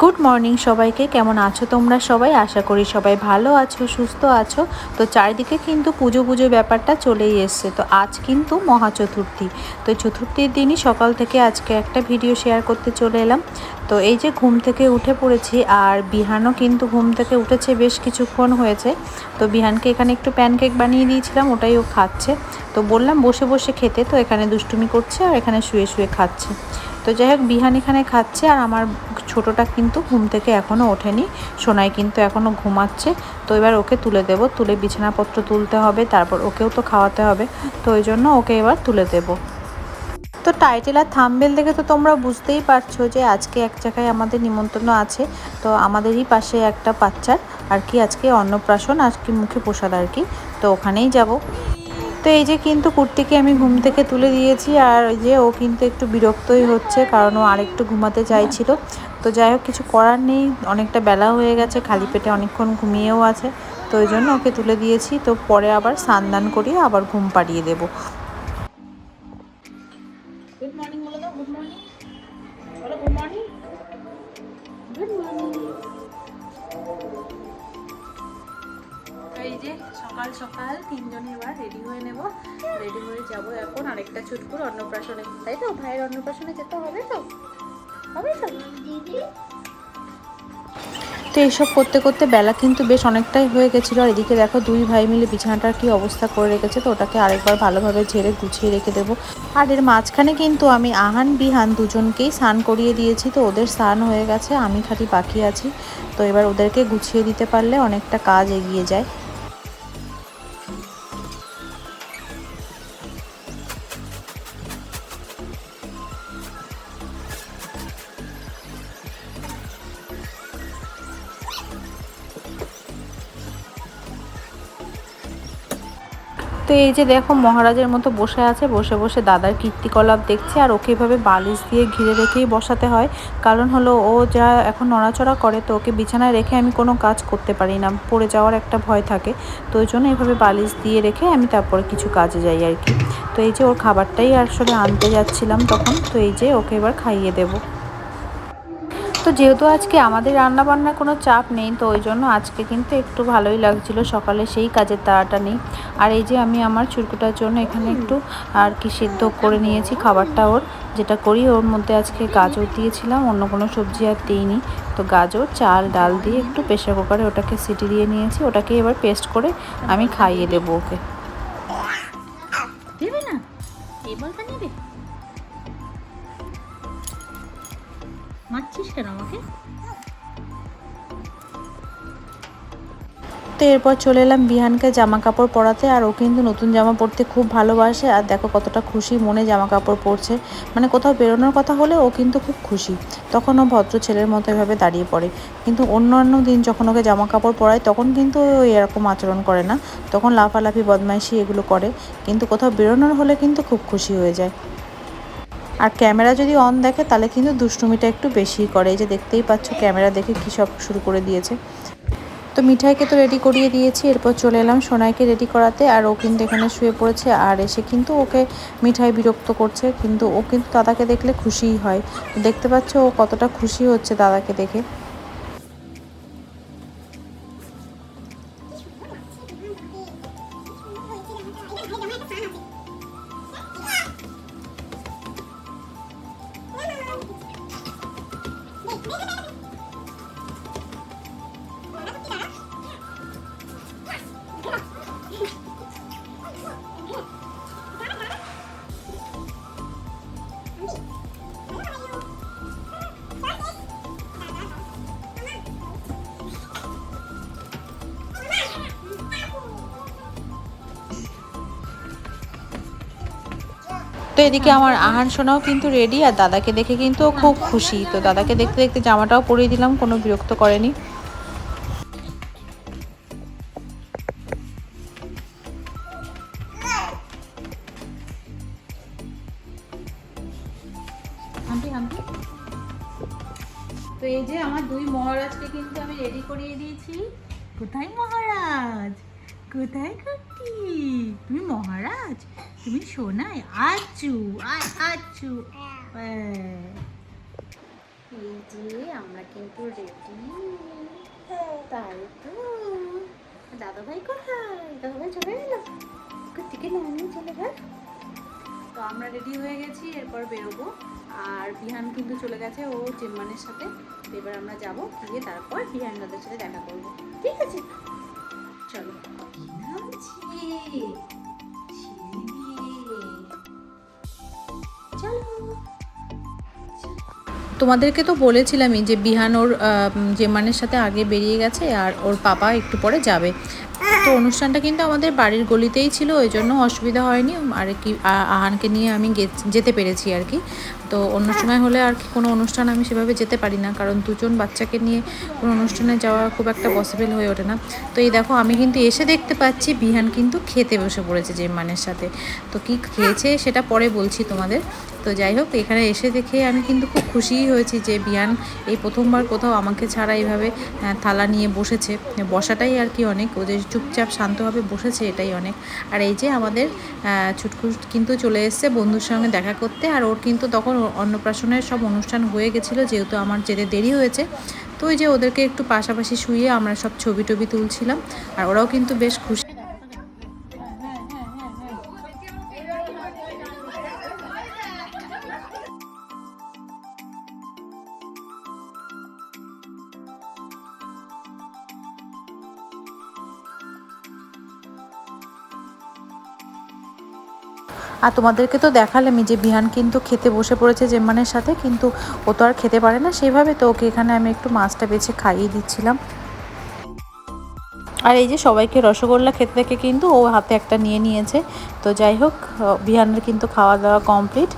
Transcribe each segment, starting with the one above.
Good morning সবাইকে, কেমন আছো তোমরা সবাই? আশা করি সবাই ভালো আছো, সুস্থ আছো। তো চারিদিকে কিন্তু পুজো পুজো ব্যাপারটা চলেই এসছে। তো আজ কিন্তু মহা চতুর্থী তো চতুর্থীর দিনই সকাল থেকে আজকে একটা ভিডিও শেয়ার করতে চলে এলাম। তো এই যে ঘুম থেকে উঠে পড়েছি, আর বিহানও কিন্তু ঘুম থেকে উঠেছে বেশ কিছুক্ষণ হয়েছে। তো বিহানকে এখানে একটু প্যানকেক বানিয়ে দিয়েছিলাম, ওটাই ও খাচ্ছে। তো বললাম বসে বসে খেতে, তো এখানে দুষ্টুমি করছে আর এখানে শুয়ে শুয়ে খাচ্ছে। তো যাই হোক, বিহান এখানে খাচ্ছে আর আমার ছোটোটা কিন্তু ঘুম থেকে এখনও ওঠেনি। সোনাই কিন্তু এখনও ঘুমাচ্ছে। তো এবার ওকে তুলে দেব। তুলে বিছানাপত্র তুলতে হবে, তারপর ওকেও তো খাওয়াতে হবে। তো ওই জন্য ওকে এবার তুলে দেবো। তো টাইটেল আর থাম্বেল দেখে তো তোমরা বুঝতেই পারছ যে আজকে এক জায়গায় আমাদের নিমন্ত্রণ আছে। তো আমাদেরই পাশে একটা বাচ্চার আর কি আজকে অন্নপ্রাশন আজকে মুখে প্রসাদ আর কি। তো ওখানেই যাব। তো এই যে কিন্তু কুর্তিকে আমি ঘুম থেকে তুলে দিয়েছি আর ওই যে ও কিন্তু একটু বিরক্তই হচ্ছে কারণ ও আরেকটু ঘুমাতে চাইছিল। তো যাই হোক, কিছু করার নেই, অনেকটা বেলা হয়ে গেছে, খালি পেটে অনেকক্ষণ ঘুমিয়েও আছে। তো ওই জন্য ওকে তুলে দিয়েছি। তো পরে আবার স্নান করিয়ে আবার ঘুম পাড়িয়ে দেবো। রেডি হয়ে নেব। রেডি হয়ে যাব এখন আরেকটা ছুটকুর অন্নপ্রাশনে। তাই তো? ভাইয়ের অন্নপ্রাশনে যেতে হবে তো? হবে তো? তো এইসব করতে করতে বেলা কিন্তু বেশ অনেকটাই হয়ে গেছিল। আর এদিকে দেখো দুই ভাই মিলে বিছানাটার কি অবস্থা করে রেখেছে তো ওটাকে আরেকবার ভালোভাবে ঝেড়ে গুছিয়ে রেখে দেবো। আর এর মাঝখানে কিন্তু আমি আহান বিহান দুজনকেই স্নান করিয়ে দিয়েছি তো ওদের স্নান হয়ে গেছে, আমি খালি বাকি আছি। তো এবার ওদেরকে গুছিয়ে দিতে পারলে অনেকটা কাজ এগিয়ে যায়। তো এই যে দেখো মহারাজের মতো বসে আছে, বসে বসে দাদার কীর্তিকলাপ দেখছে আর ওকে এভাবে বালিশ দিয়ে ঘিরে রেখেই বসাতে হয়। কারণ হলো ও যা এখন নড়াচড়া করে তো ওকে বিছানায় রেখে আমি কোনো কাজ করতে পারি না, পড়ে যাওয়ার একটা ভয় থাকে। তো ওই জন্য এভাবে বালিশ দিয়ে রেখে আমি তারপরে কিছু কাজে যাই আর কি। তো এই যে ওর খাবারটাই আসলে আনতে যাচ্ছিলাম তখন, তো এই যে ওকে এবার খাইয়ে দেবো। তো যেহেতু আজকে আমাদের রান্না বান্নার কোনো চাপ নেই, তো ওই জন্য আজকে কিন্তু একটু ভালোই লাগছিল। সকালে সেই কাজের তাড়াটা নেই। আর এই যে আমি আমার চুরকুটার জন্য এখানে একটু আর কি সিদ্ধ করে নিয়েছি খাবারটা ওর। যেটা করি, ওর মধ্যে আজকে গাজর দিয়েছিলাম, অন্য কোনো সবজি আর দিইনি। তো গাজর, চাল, ডাল দিয়ে একটু প্রেশার কুকারে ওটাকে সিটি দিয়ে নিয়েছি। ওটাকে এবার পেস্ট করে আমি খাইয়ে দেবো ওকে। তো এরপর চলে এলাম বিহানকে জামা কাপড় পরাতে, আর ও কিন্তু নতুন জামা পরতে খুব ভালোবাসে। আর দেখো কতটা খুশি মনে জামা কাপড় পরছে। মানে কোথাও বেরোনোর কথা হলে ও কিন্তু খুব খুশি। তখন ও ভদ্র ছেলের মতো এভাবে দাঁড়িয়ে পড়ে। কিন্তু অন্য অন্য দিন যখন ওকে জামা কাপড় পরায়, তখন কিন্তু ও এরকম আচরণ করে না। তখন লাফালাফি, বদমাইশি এগুলো করে। কিন্তু কোথাও বেরোনোর হলে কিন্তু খুব খুশি হয়ে যায়। আর ক্যামেরা যদি অন দেখে, তাহলে কিন্তু দুষ্টুমিটা একটু বেশিই করে। এই যে দেখতেই পাচ্ছ, ক্যামেরা দেখে কী সব শুরু করে দিয়েছে। তো মিঠাইকে তো রেডি করিয়ে দিয়েছি, এরপর চলে এলাম সোনাইকে রেডি করাতে, আর ও কিন্তু এখানে শুয়ে পড়েছে, আর এসে কিন্তু ওকে মিঠাই বিরক্ত করছে, কিন্তু ও কিন্তু দাদাকে দেখলে খুশিই হয়। দেখতে পাচ্ছ ও কতটা খুশি হচ্ছে দাদাকে দেখে। এদিকে আমার আহান সোনাও কিন্তু রেডি আর দাদাকে দেখে কিন্তু খুব খুশি। তো দাদাকে দেখতে দেখতে জামাটাও পরিয়ে দিলাম, কোনো বিরক্ত করেনি। তো এই যে আমার দুই মহারাজকে কিন্তু আমি রেডি করিয়ে দিয়েছি। কোথায় মহারাজ? কোথায় কুটি তুমি মহারাজ তুমি সোনাই আচু আচু হ্যাঁ। এই যে আমরা কিন্তু রেডি তাই তো দাদা ভাই কোথায়? দাদা ভাই চলে গেল থেকে নামিয়ে চলে গেল? তো আমরা রেডি হয়ে গেছি এরপর বেরোবো। আর বিহান কিন্তু চলে গেছে ও চেম্মানের সাথে। এবার আমরা যাব গিয়ে তারপর বিহান দাদের সাথে দেখা করব। ঠিক আছে? চলো। তোমাদেরকে তো বলেছিলামই যে বিহান ওর জেমানের সাথে আগে বেরিয়ে গেছে আর ওর পাপা একটু পরে যাবে। তো অনুষ্ঠানটা কিন্তু আমাদের বাড়ির গলিতেই ছিল, ওই জন্য অসুবিধা হয়নি। আর কি আহানকে নিয়ে আমি যেতে পেরেছি আর কি। তো অন্য সময় হলে আর কি কোনো অনুষ্ঠান আমি সেভাবে যেতে পারি না কারণ দুজন বাচ্চাকে নিয়ে কোনো অনুষ্ঠানে যাওয়া খুব একটা পসিবল হয়ে ওঠে না। তো এই দেখো আমি কিন্তু এসে দেখতে পাচ্ছি বিহান কিন্তু খেতে বসে পড়েছে যে মানের সাথে। তো কি খেয়েছে সেটা পরে বলছি তোমাদের। তো যাই হোক এখানে এসে দেখে আমি কিন্তু খুব খুশিই হয়েছি যে বিয়ান এই প্রথমবার কোথাও আমাকে ছাড়া এইভাবে থালা নিয়ে বসেছে। বসাটাই আর কি অনেক, ও যে চুপচাপ শান্তভাবে বসেছে এটাই অনেক। আর এই যে আমাদের ছুটকু কিন্তু চলে এসছে বন্ধুর সঙ্গে দেখা করতে, আর ওর কিন্তু তখন অন্নপ্রাশনের সব অনুষ্ঠান হয়ে গেছিল, যেহেতু আমার যেতে দেরি হয়েছে। তো ওই যে ওদেরকে একটু পাশাপাশি শুয়ে আমরা সব ছবি টবি তুলছিলাম, আর ওরাও কিন্তু বেশ খুশি। আর তোমাদেরকে তো দেখালামই যে বিহান কিন্তু খেতে বসে পড়েছে জেম্মানের সাথে, কিন্তু ও তো আর খেতে পারে না। সেইভাবে তো ওকে এখানে আমি একটু মাছটা বেছে খাইয়ে দিচ্ছিলাম। আর এই যে সবাইকে রসগোল্লা খেতে থেকে কিন্তু ও হাতে একটা নিয়ে নিয়েছে। তো যাই হোক বিহানের কিন্তু খাওয়া দাওয়া কমপ্লিট।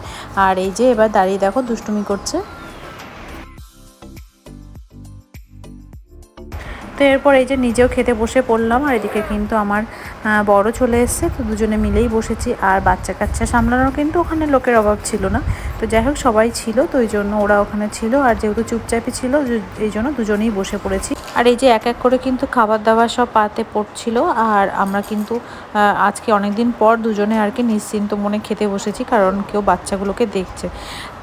আর এই যে এবার দাঁড়িয়ে দেখো, দুষ্টুমি করছে। তো এরপর এই যে নিজেও খেতে বসে পড়লাম, আর এদিকে কিন্তু আমার বড় চলে এসছে, তো দুজনে মিলেই বসেছি। আর বাচ্চা কাচ্চা সামলানোর কিন্তু ওখানে লোকের অভাব ছিল না। তো যাই হোক, সবাই ছিল, তো ওই জন্য ওরা ওখানে ছিল। আর যেহেতু চুপচাপই ছিল এই জন্য দুজনেই বসে পড়েছি। আর এই যে এক এক করে কিন্তু খাবার দাবার সব পাতে পড়ছিল। আর আমরা কিন্তু আজকে অনেক দিন পর দুজনে আর কি নিশ্চিন্ত মনে খেতে বসেছি, কারণ কেউ বাচ্চাগুলোকে দেখছে।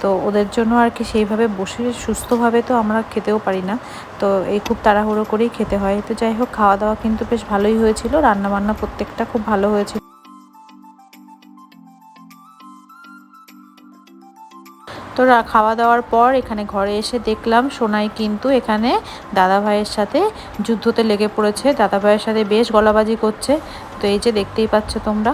তো ওদের জন্য আর কি সেইভাবে বসে সুস্থভাবে তো আমরা খেতেও পারি না। তো এই খুব তাড়াহুড়ো করেই খেতে হয়। তো যাই হোক খাওয়া দাওয়া কিন্তু বেশ ভালোই হয়েছিল। রান্না বান্না প্রত্যেকটা খুব ভালো হয়েছিল তো খাওয়া দাওয়ার পর এখানে ঘরে এসে দেখলাম সোনাই কিন্তু এখানে দাদা ভাইয়ের সাথে যুদ্ধতে লেগে পড়েছে। দাদা ভাইয়ের সাথে বেশ গলাবাজি করছে। তো এই যে দেখতেই পাচ্ছ তোমরা।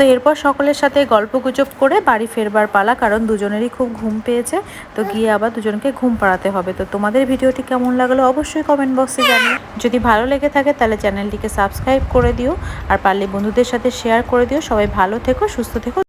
তো এরপর সকলের সাথে গল্প গুজব করে বাড়ি ফেরবার পালা, কারণ দুজনেরই খুব ঘুম পেয়েছে। তো গিয়ে আবার দুজনকে ঘুম পাড়াতে হবে। তো তোমাদের ভিডিওটি কেমন লাগল অবশ্যই কমেন্ট বক্সে জানিও। যদি ভালো লেগে থাকে তাহলে চ্যানেলটিকে সাবস্ক্রাইব করে দিও, আর পারলে বন্ধুদের সাথে শেয়ার করে দিও। সবাই ভালো থেকো, সুস্থ থেকো।